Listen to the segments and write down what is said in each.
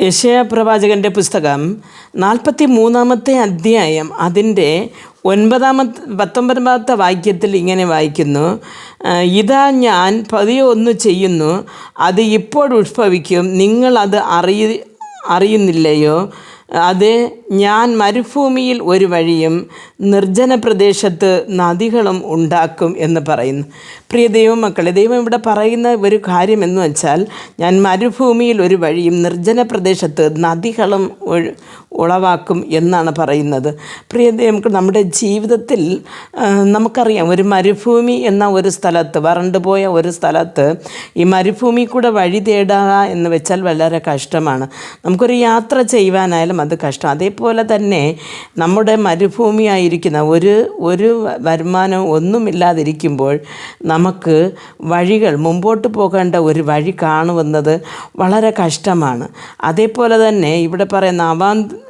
യശയ പ്രവാചകന്റെ പുസ്തകം നാൽപ്പത്തി മൂന്നാമത്തെ അധ്യായം അതിന്റെ ഒൻപതാമത്തെ പത്തൊമ്പതാമത്തെ വാക്യത്തിൽ ഇങ്ങനെ വായിക്കുന്നു. ഇതാ ഞാൻ പതിയെ ഒന്ന് ചെയ്യുന്നു അത് ഇപ്പോൾ ഉത്ഭവിക്കും. നിങ്ങളത് അറിയ അറിയുന്നില്ലയോ? അത് ഞാൻ മരുഭൂമിയിൽ ഒരു വഴിയും നിർജന പ്രദേശത്ത് നദികളും ഉണ്ടാക്കും എന്ന് പറയുന്നു. പ്രിയ ദൈവമക്കളെ ദൈവം ഇവിടെ പറയുന്ന ഒരു കാര്യം എന്ന് വെച്ചാൽ ഞാൻ മരുഭൂമിയിൽ ഒരു വഴിയും നിർജന പ്രദേശത്ത് നദികളും ഉളവാക്കും എന്നാണ് പറയുന്നത്. പ്രിയ നമുക്ക് നമ്മുടെ ജീവിതത്തിൽ നമുക്കറിയാം ഒരു മരുഭൂമി എന്ന ഒരു സ്ഥലത്ത് വരണ്ടു പോയ ഒരു സ്ഥലത്ത് ഈ മരുഭൂമി കൂടെ വഴി തേടുക എന്ന് വെച്ചാൽ വളരെ കഷ്ടമാണ്. നമുക്കൊരു യാത്ര ചെയ്യുവാനായാലും അത് കഷ്ടം. അതേപോലെ തന്നെ നമ്മുടെ മരുഭൂമിയായിരിക്കുന്ന ഒരു ഒരു വരുമാനം ഒന്നുമില്ലാതിരിക്കുമ്പോൾ നമുക്ക് വഴികൾ മുമ്പോട്ട് പോകേണ്ട ഒരു വഴി കാണുമെന്നത് വളരെ കഷ്ടമാണ്. അതേപോലെ തന്നെ ഇവിടെ പറയുന്ന അവാന്ത്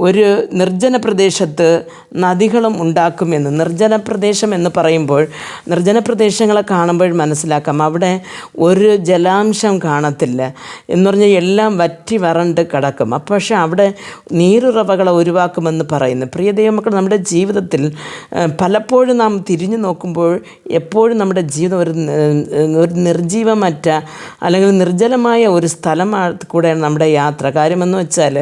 ഒരു നിർജന പ്രദേശത്ത് നദികളും ഉണ്ടാക്കുമെന്ന് നിർജന പ്രദേശം എന്ന് പറയുമ്പോൾ നിർജന പ്രദേശങ്ങളെ കാണുമ്പോൾ മനസ്സിലാക്കാം. അവിടെ ഒരു ജലാംശം കാണത്തില്ല. എന്ന് പറഞ്ഞാൽ എല്ലാം വറ്റി വരണ്ട് കിടക്കും. അപ്പോൾ പക്ഷേ അവിടെ നീരുറവകളെ ഒഴിവാക്കുമെന്ന് പറയുന്നു. പ്രിയ നമ്മുടെ ജീവിതത്തിൽ പലപ്പോഴും നാം തിരിഞ്ഞു നോക്കുമ്പോൾ എപ്പോഴും നമ്മുടെ ജീവിതം ഒരു ഒരു നിർജീവമറ്റ അല്ലെങ്കിൽ നിർജലമായ ഒരു സ്ഥലമാണ് കൂടെയാണ് നമ്മുടെ യാത്ര. കാര്യമെന്ന് വെച്ചാൽ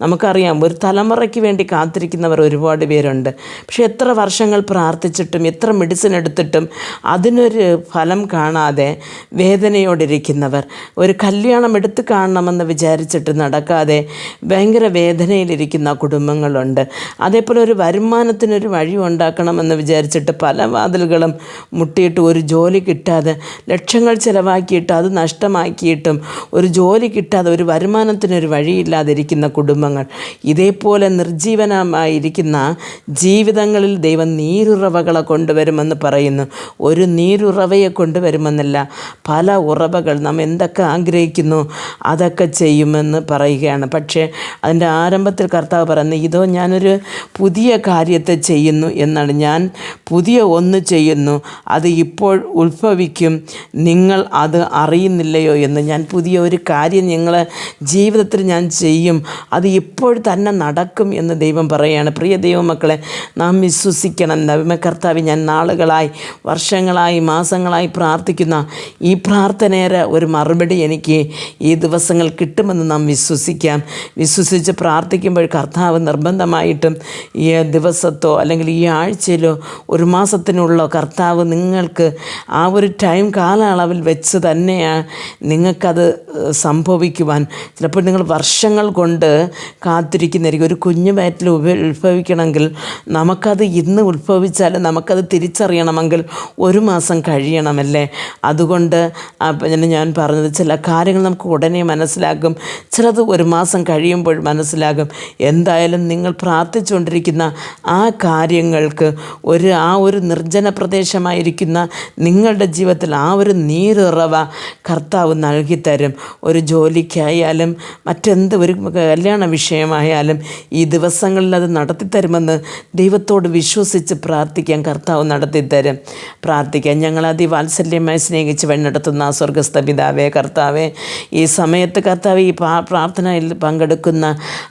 നമുക്കറിയാം ഒരു തലമുറയ്ക്ക് വേണ്ടി കാത്തിരിക്കുന്നവർ ഒരുപാട് പേരുണ്ട്. പക്ഷേ എത്ര വർഷങ്ങൾ പ്രാർത്ഥിച്ചിട്ടും എത്ര മെഡിസിൻ എടുത്തിട്ടും അതിനൊരു ഫലം കാണാതെ വേദനയോടിരിക്കുന്നവർ. ഒരു കല്യാണം എടുത്ത് കാണണമെന്ന് വിചാരിച്ചിട്ട് നടക്കാതെ ഭയങ്കര വേദനയിലിരിക്കുന്ന കുടുംബങ്ങളുണ്ട്. അതേപോലെ ഒരു വരുമാനത്തിനൊരു വഴി ഉണ്ടാക്കണമെന്ന് വിചാരിച്ചിട്ട് പല വാതിലുകളും മുട്ടിയിട്ട് ഒരു ജോലി കിട്ടാതെ ലക്ഷങ്ങൾ ചിലവാക്കിയിട്ട് അത് നഷ്ടമാക്കിയിട്ടും ഒരു ജോലി കിട്ടാതെ ഒരു വരുമാനത്തിനൊരു വഴിയില്ലാതിരിക്കുന്ന കുടുംബങ്ങൾ. ഇതേപോലെ നിർജീവനമായിരിക്കുന്ന ജീവിതങ്ങളിൽ ദൈവം നീരുറവകളെ കൊണ്ടുവരുമെന്ന് പറയുന്നു. ഒരു നീരുറവയെ കൊണ്ടുവരുമെന്നല്ല പല ഉറവകൾ നാം എന്തൊക്കെ ആഗ്രഹിക്കുന്നു അതൊക്കെ ചെയ്യുമെന്ന് പറയുകയാണ്. പക്ഷേ അതിന്റെ ആരംഭത്തിൽ കർത്താവ് പറയുന്നത് ഇതോ ഞാനൊരു പുതിയ കാര്യത്തെ ചെയ്യുന്നു എന്നാണ്. ഞാൻ പുതിയ ഒന്ന് ചെയ്യുന്നു. അത് ഇപ്പോൾ ഉത്ഭവിക്കും. നിങ്ങൾ അത് അറിയുന്നില്ലയോ എന്ന്. ഞാൻ പുതിയ ഒരു കാര്യം നിങ്ങളെ ജീവിതത്തിൽ ഞാൻ ചെയ്യും. അത് ഇപ്പോൾ തന്നെ നടക്കും എന്ന് ദൈവം പറയുകയാണ് പ്രിയ ദൈവമക്കളെ നാം വിശ്വസിക്കണം. നവിമ കർത്താവ് ഞാൻ നാളുകളായി വർഷങ്ങളായി മാസങ്ങളായി പ്രാർത്ഥിക്കുന്ന ഈ പ്രാർത്ഥനയുടെ ഒരു മറുപടി എനിക്ക് ഈ ദിവസങ്ങൾ കിട്ടുമെന്ന് നാം വിശ്വസിക്കാം. വിശ്വസിച്ച് പ്രാർത്ഥിക്കുമ്പോൾ കർത്താവ് നിർബന്ധമായിട്ടും ഈ ദിവസത്തോ അല്ലെങ്കിൽ ഈ ആഴ്ചയിലോ ഒരു മാസത്തിനുള്ളോ കർത്താവ് നിങ്ങൾക്ക് ആ ഒരു ടൈം കാലയളവിൽ വെച്ച് തന്നെയാണ് നിങ്ങൾക്കത് സംഭവിക്കുവാൻ. ചിലപ്പോൾ നിങ്ങൾ വർഷങ്ങൾ കൊണ്ട് കാത്തിരിക്കുന്നതായിരിക്കും. ഒരു കുഞ്ഞു വയറ്റിൽ ഉത്ഭവിക്കണമെങ്കിൽ നമുക്കത് ഇന്ന് ഉത്ഭവിച്ചാൽ നമുക്കത് തിരിച്ചറിയണമെങ്കിൽ ഒരു മാസം കഴിയണമല്ലേ? അതുകൊണ്ട് പിന്നെ ഞാൻ പറഞ്ഞത് ചില കാര്യങ്ങൾ നമുക്ക് ഉടനെ മനസ്സിലാകും. ചിലത് ഒരു മാസം കഴിയുമ്പോൾ മനസ്സിലാകും. എന്തായാലും നിങ്ങൾ പ്രാർത്ഥിച്ചുകൊണ്ടിരിക്കുന്ന ആ കാര്യങ്ങൾക്ക് ഒരു ആ ഒരു നിർജന പ്രദേശമായിരിക്കുന്ന നിങ്ങളുടെ ജീവിതത്തിൽ ആ ഒരു നീരുറവ കർത്താവ് നൽകിത്തരും. ഒരു ജോലിക്കായാലും മറ്റെന്ത് ഒരു കല്യാണ വിഷയമായാലും ഈ ദിവസങ്ങളിൽ അത് നടത്തിത്തരുമെന്ന് ദൈവത്തോട് വിശ്വസിച്ച് പ്രാർത്ഥിക്കാൻ കർത്താവ് നടത്തിത്തരും. പ്രാർത്ഥിക്കാൻ ഞങ്ങൾ അതിവാത്സല്യമായി സ്നേഹിച്ച് വഴിനടത്തുന്ന സ്വർഗസ്ഥ പിതാവേ കർത്താവേ ഈ സമയത്ത് കർത്താവ് ഈ പ്രാ- പ്രാർത്ഥനയിൽ പങ്കെടുക്കുന്ന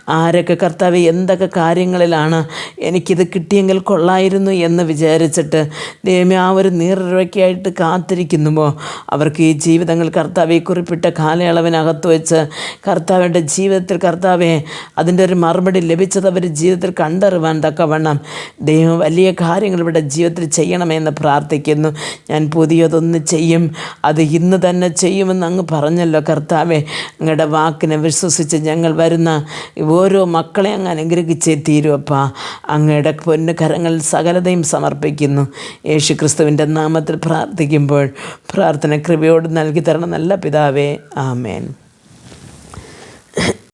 ആരൊക്കെ കർത്താവ് എന്തൊക്കെ കാര്യങ്ങളിലാണ് എനിക്കിത് കിട്ടിയെങ്കിൽ കൊള്ളായിരുന്നു എന്ന് വിചാരിച്ചിട്ട് ദൈവമേ ആ ഒരു നീറിറയ്ക്കായിട്ട് കാത്തിരിക്കുന്നുവോ? അവർക്ക് ഈ ജീവിതങ്ങൾ കർത്താവ് ഈ കുറിപ്പിട്ട കാലയളവിനകത്ത് വെച്ച് കർത്താവിന്റെ ജീവിതത്തിൽ കർത്താവെ അതിന്റെ ഒരു മറുപടി ലഭിച്ചത് അവർ ജീവിതത്തിൽ കണ്ടറിവാൻ തക്കവണ്ണം. ദൈവം വലിയ കാര്യങ്ങൾ ഇവിടെ ജീവിതത്തിൽ ചെയ്യണമെന്ന് പ്രാർത്ഥിക്കുന്നു. ഞാൻ പുതിയതൊന്ന് ചെയ്യും. അത് ഇന്ന് തന്നെ ചെയ്യുമെന്ന് അങ്ങ് പറഞ്ഞല്ലോ കർത്താവെ. അങ്ങയുടെ വാക്കിനെ വിശ്വസിച്ച് ഞങ്ങൾ വരുന്ന ഓരോ മക്കളെ അങ്ങ് അനുഗ്രഹിച്ചേ തീരുവപ്പാ അങ്ങയുടെ പൊന്നു കരങ്ങളിൽ സകലതയും സമർപ്പിക്കുന്നു. യേശു ക്രിസ്തുവിന്റെ നാമത്തിൽ പ്രാർത്ഥിക്കുമ്പോൾ പ്രാർത്ഥന കൃപയോട് നൽകി തരണം നല്ല പിതാവേ. ആമേൻ.